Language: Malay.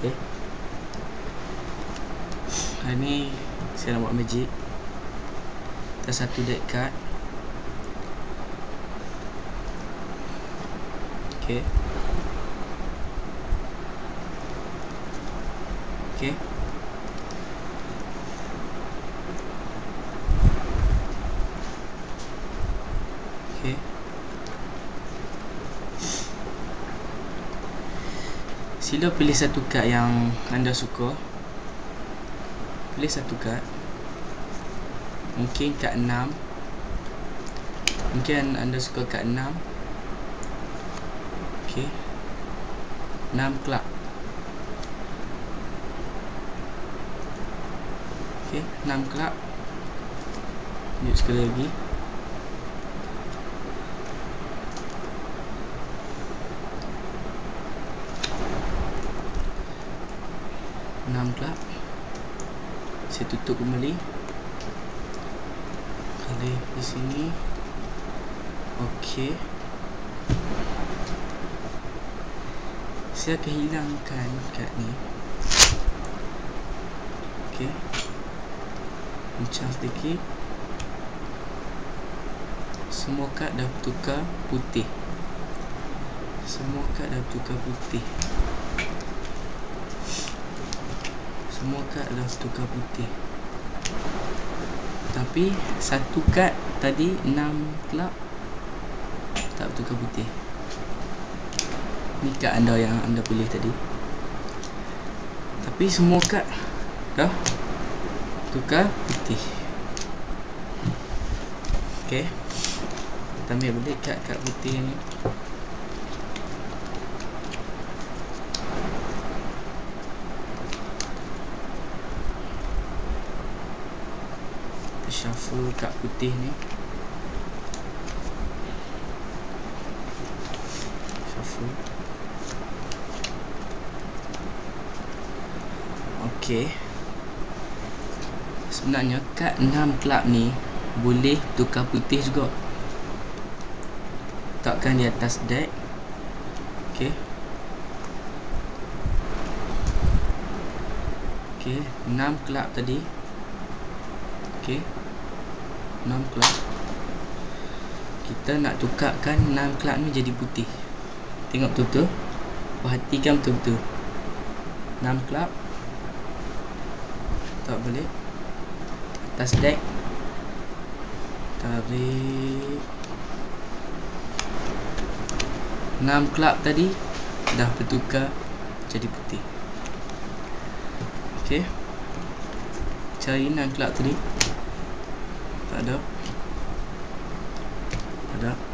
Okay. Hari ni saya nak buat magic. Kita satu deck card. Okay. Okay. Okay. Sila pilih satu kad yang anda suka. Pilih satu kad. Mungkin kad 6. Mungkin anda suka kad 6. Okey. 6 kelab. Okey, 6 kelab. Tunjuk sekali lagi. Enam kelab. Saya tutup kembali. Kali di sini. Okey. Saya akan hilangkan kad ni. Okey. Bincang sedikit. Semua kad dah bertukar putih. Semua kad dah bertukar putih semua kad adalah tukar putih. Tapi satu kad tadi 6 kelab. Tak tukar putih. Ni kad anda yang anda pilih tadi. Tapi semua kad dah tukar putih. Ok kita ambil balik kad-kad putih ni shuffle kad putih ni. Shuffle. Ok sebenarnya kad 6 kelab ni boleh tukar putih juga. Letakkan di atas deck. Ok ok 6 kelab tadi ok 6 kelab. Kita nak tukarkan 6 kelab ni jadi putih. Tengok betul-betul. Perhatikan betul-betul. 6 kelab. Tak boleh. Atas deck. Tarik. 6 kelab tadi dah bertukar jadi putih. Ok cari 6 kelab tadi tak ada. Tak ada